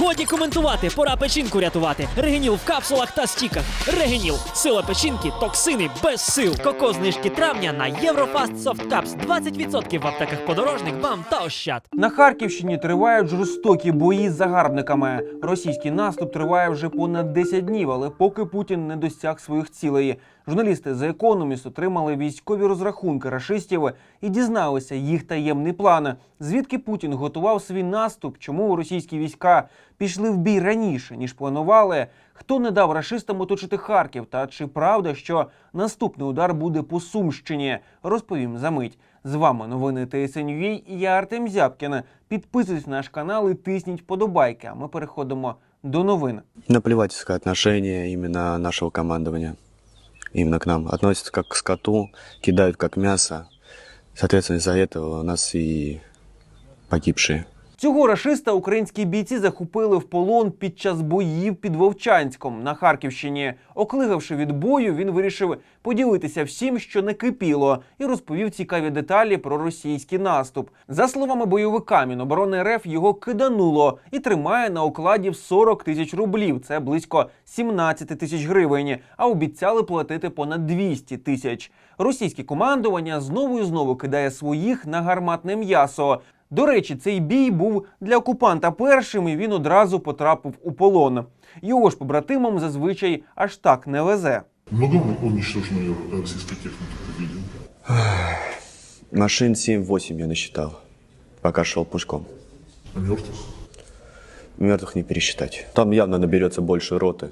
Годі коментувати, пора печінку рятувати. Регеніл в капсулах та стіках. Регеніл. Сила печінки, токсини без сил. Коко знижки травня на Єврофаст Soft Caps. 20% в аптеках подорожник, бам та ощад. На Харківщині тривають жорстокі бої з загарбниками. Російський наступ триває вже понад 10 днів, але поки Путін не досяг своїх цілей. Журналісти The Economist отримали військові розрахунки рашистів і дізналися їх таємний план. Звідки Путін готував свій наступ, чому російські війська пішли в бій раніше ніж планували? Хто не дав рашистам оточити Харків? Та чи правда, що наступний удар буде по Сумщині? Розповім за мить. З вами новини ТСНЮА і я Артем Зябкін. Підписуйтесь на наш канал і тисніть вподобайки. А ми переходимо до новин. Наплевательское отношение именно нашего командования. Именно к нам. Относятся как к скоту, кидают как мясо. Соответственно, из-за этого у нас и погибшие. Цього рашиста українські бійці захопили в полон під час боїв під Вовчанськом на Харківщині. Оклигавши від бою, він вирішив поділитися всім, що не кипіло, і розповів цікаві деталі про російський наступ. За словами бойовика, Міноборони РФ його кидануло і тримає на окладі в 40 тисяч рублів. Це близько 17 тисяч гривень. А обіцяли платити понад 200 тисяч. Російське командування знову і знову кидає своїх на гарматне м'ясо. До речі, цей бій був для окупанта першим, і він одразу потрапив у полон. Його ж побратимам зазвичай аж так не везе. Много уничтожено российской техники, ты видел? Машин 7-8 я насчитал, пока шел пушком. А мертвых? Мертвых не пересчитать. Там явно наберется больше роты.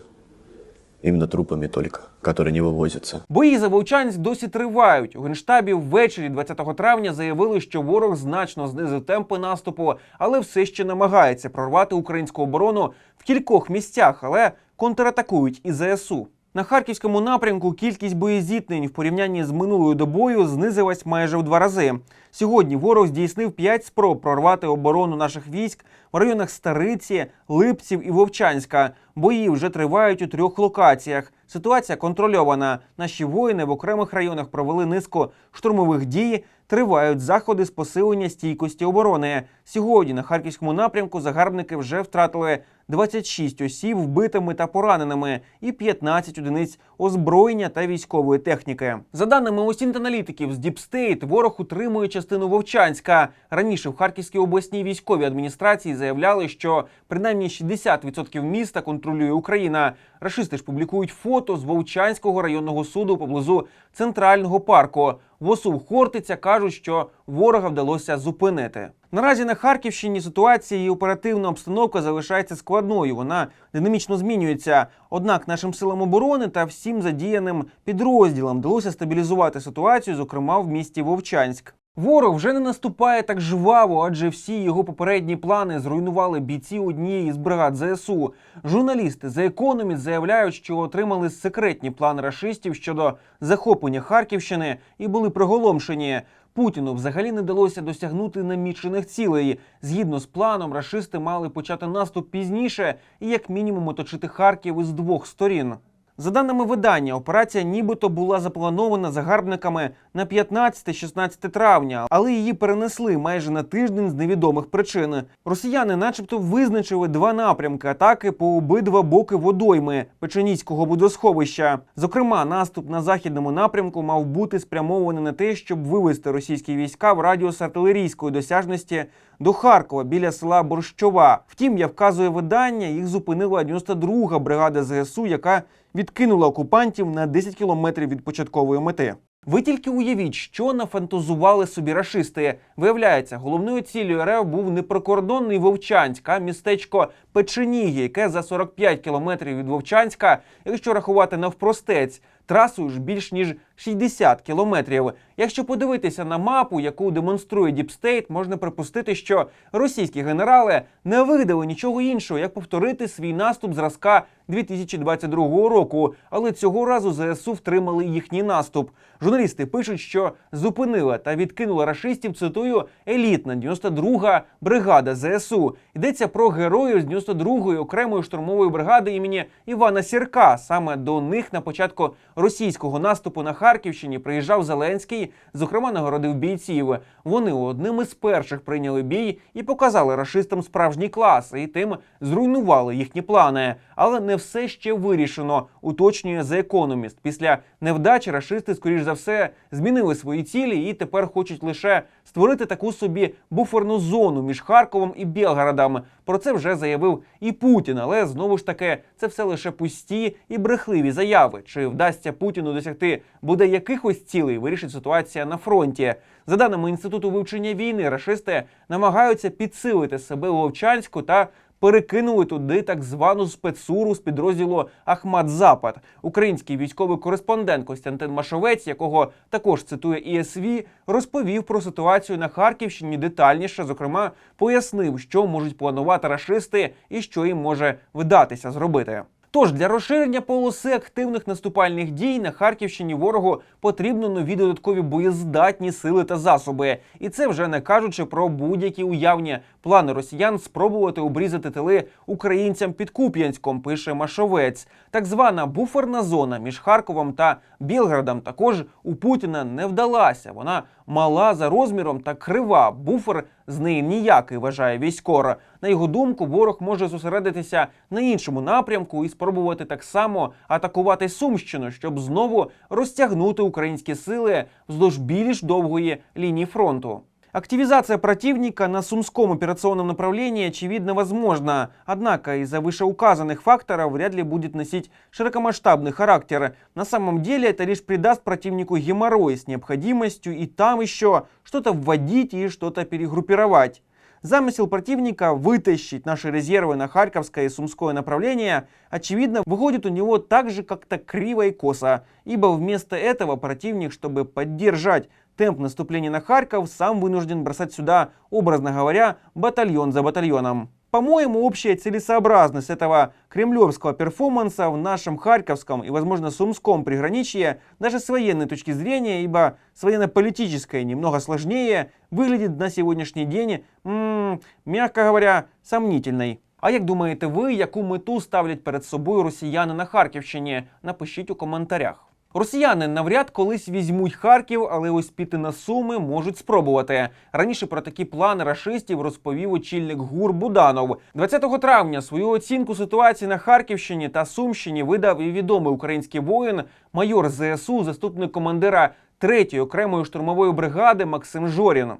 Именно трупами тільки, які не вивозяться. Бої за Вовчанськ досі тривають. У генштабі ввечері 20 травня заявили, що ворог значно знизив темпи наступу, але все ще намагається прорвати українську оборону в кількох місцях, але контратакують і ЗСУ. На харківському напрямку кількість боєзіткнень в порівнянні з минулою добою знизилась майже в два рази. Сьогодні ворог здійснив п'ять спроб прорвати оборону наших військ в районах Стариці, Липців і Вовчанська. Бої вже тривають у трьох локаціях. Ситуація контрольована. Наші воїни в окремих районах провели низку штурмових дій. Тривають заходи з посилення стійкості оборони. Сьогодні на харківському напрямку загарбники вже втратили 26 осіб вбитими та пораненими і 15 одиниць озброєння та військової техніки. За даними осінт-аналітиків з Deep State, ворог утримує частину Вовчанська. Раніше в Харківській обласній військовій адміністрації заявляли, що принаймні 60% міста контролює Україна. Рашисти ж публікують фото з Вовчанського районного суду поблизу центрального парку. В Хортиця кажуть, що ворога вдалося зупинити. Наразі на Харківщині ситуація і оперативна обстановка залишається складною. Вона динамічно змінюється. Однак нашим силам оборони та всім задіяним підрозділам вдалося стабілізувати ситуацію, зокрема в місті Вовчанськ. Ворог вже не наступає так жваво, адже всі його попередні плани зруйнували бійці однієї з бригад ЗСУ. Журналісти The Economist заявляють, що отримали секретні плани рашистів щодо захоплення Харківщини і були приголомшені. Путіну взагалі не вдалося досягнути намічених цілей. Згідно з планом, рашисти мали почати наступ пізніше і як мінімум оточити Харків із двох сторін. За даними видання, операція нібито була запланована загарбниками на 15-16 травня, але її перенесли майже на тиждень з невідомих причин. Росіяни, начебто, визначили два напрямки атаки по обидва боки водойми Печеніцького водосховища. Зокрема, наступ на західному напрямку мав бути спрямований на те, щоб вивести російські війська в радіус артилерійської досяжності до Харкова біля села Борщова. Втім, як вказує видання, їх зупинила 92-га бригада ЗСУ, яка відкинула окупантів на 10 кілометрів від початкової мети. Ви тільки уявіть, що нафантазували собі рашисти. Виявляється, головною ціллю РФ був не прикордонний Вовчанськ, а містечко Печеніги, яке за 45 кілометрів від Вовчанська, якщо рахувати навпростець, трасою ж більш ніж 60 кілометрів. Якщо подивитися на мапу, яку демонструє Діпстейт, можна припустити, що російські генерали не видали нічого іншого, як повторити свій наступ зразка 2022 року. Але цього разу ЗСУ втримали їхній наступ. Журналісти пишуть, що зупинила та відкинула рашистів. Цитую елітна 92-га бригада ЗСУ. Йдеться про героїв з 92-ї окремої штурмової бригади імені Івана Сірка. Саме до них на початку російського наступу на Харківщині приїжджав Зеленський, зокрема нагородив бійців. Вони одним із перших прийняли бій і показали рашистам справжній клас, і тим зруйнували їхні плани. Але не все ще вирішено, уточнює The Economist. Після невдачі рашисти, скоріш за все, змінили свої цілі і тепер хочуть лише створити таку собі буферну зону між Харковом і Білгородом. Про це вже заявив і Путін, але знову ж таки це все лише пусті і брехливі заяви. Чи вдасться Путіну досягти буде якихось цілей, вирішить ситуація на фронті. За даними інституту вивчення війни, рашисти намагаються підсилити себе у Вовчанську та перекинули туди так звану спецуру з підрозділу Ахмат Запад. Український військовий кореспондент Костянтин Машовець, якого також цитує ІСВ, розповів про ситуацію на Харківщині детальніше. Зокрема, пояснив, що можуть планувати рашисти і що їм може вдатися зробити. Тож для розширення полоси активних наступальних дій на Харківщині ворогу потрібно нові додаткові боєздатні сили та засоби. І це вже не кажучи про будь-які уявні плани росіян спробувати обрізати тили українцям під Куп'янськом, пише Машовець. Так звана буферна зона між Харковом та Білградом також у Путіна не вдалася. Вона мала за розміром та крива. Буфер з неї ніякий, вважає військор. На його думку, ворог може зосередитися на іншому напрямку і спробувати так само атакувати Сумщину, щоб знову розтягнути українські сили вздовж більш довгої лінії фронту. Активизация противника на Сумском операционном направлении очевидно возможна, однако из-за вышеуказанных факторов вряд ли будет носить широкомасштабный характер. На самом деле это лишь придаст противнику геморрой с необходимостью и там еще что-то вводить и что-то перегруппировать. Замысел противника вытащить наши резервы на Харьковское и Сумское направление, очевидно, выходит у него так же как-то криво и косо, ибо вместо этого противник, чтобы поддержать темп наступления на Харьков, сам вынужден бросать сюда, образно говоря, батальон за батальоном. По-моему, общая целесообразность этого кремлевского перформанса в нашем Харьковском и, возможно, Сумском приграничье даже с военной точки зрения, ибо с военно-политической немного сложнее, выглядит на сегодняшний день, м, мягко говоря, сомнительной. А як думаєте ви, яку мету ставлять перед собою росіяни на Харківщині? Напишіть у коментарях. Росіяни навряд колись візьмуть Харків, але ось піти на Суми можуть спробувати. Раніше про такі плани рашистів розповів очільник ГУР Буданов. 20 травня свою оцінку ситуації на Харківщині та Сумщині видав і відомий український воїн, майор ЗСУ, заступник командира 3-ї окремої штурмової бригади Максим Жорін.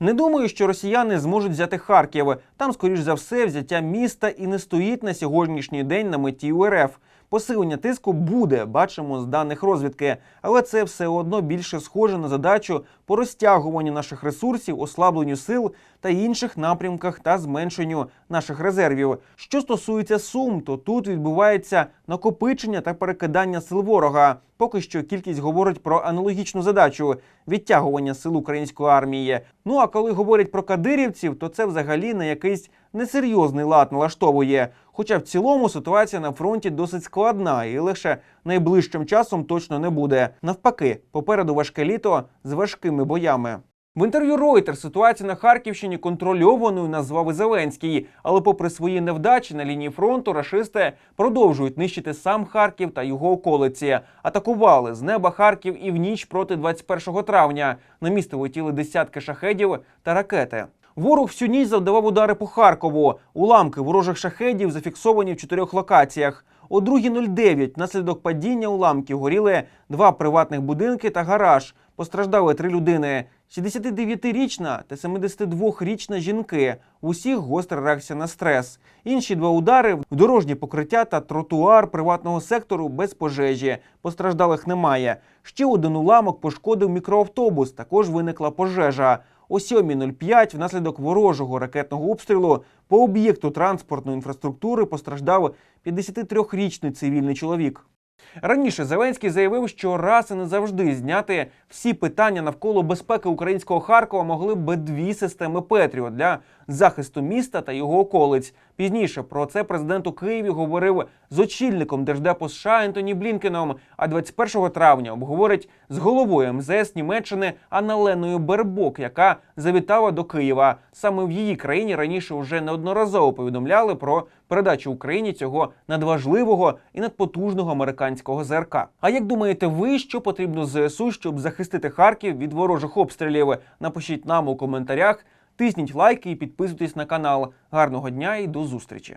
Не думаю, що росіяни зможуть взяти Харків. Там, скоріш за все, взяття міста і не стоїть на сьогоднішній день на меті УРФ. Посилення тиску буде, бачимо з даних розвідки, але це все одно більше схоже на задачу по розтягуванню наших ресурсів, ослабленню сил та інших напрямках та зменшенню наших резервів. Що стосується сум, то тут відбувається накопичення та перекидання сил ворога. Поки що кількість говорить про аналогічну задачу відтягування сил української армії. Ну а коли говорять про кадирівців, то це взагалі на якийсь несерйозний лад налаштовує. Хоча в цілому ситуація на фронті досить складна і лише найближчим часом точно не буде. Навпаки, попереду важке літо з важкими боями. В інтерв'ю Reuters ситуацію на Харківщині контрольованою назвав і Зеленський, але попри свої невдачі на лінії фронту, рашисти продовжують нищити сам Харків та його околиці. Атакували з неба Харків і в ніч проти 21 травня. На місто летіли десятки шахедів та ракети. Ворог всю ніч завдавав удари по Харкову. Уламки ворожих шахедів зафіксовані в чотирьох локаціях. О 2.09 внаслідок падіння уламків горіли два приватних будинки та гараж. Постраждали три людини: 69-річна та 72-річна жінки. Усіх гостра реакція на стрес. Інші два удари дорожні покриття та тротуар приватного сектору без пожежі. Постраждалих немає. Ще один уламок пошкодив мікроавтобус. Також виникла пожежа. О 7.05 внаслідок ворожого ракетного обстрілу по об'єкту транспортної інфраструктури постраждав 53-річний цивільний чоловік. Раніше Зеленський заявив, що раз і не завжди зняти всі питання навколо безпеки українського Харкова могли б дві системи Петріо для захисту міста та його околиць. Пізніше про це президент у Києві говорив з очільником держдепу США Ентоні Блінкеном. А 21 травня обговорить з головою МЗС Німеччини Анналеною Бербок, яка завітала до Києва. Саме в її країні раніше вже неодноразово повідомляли про передачу Україні цього надважливого і надпотужного американського ЗРК. А як думаєте, ви що потрібно ЗСУ, щоб захистити Харків від ворожих обстрілів? Напишіть нам у коментарях, тисніть лайки і підписуйтесь на канал. Гарного дня і до зустрічі!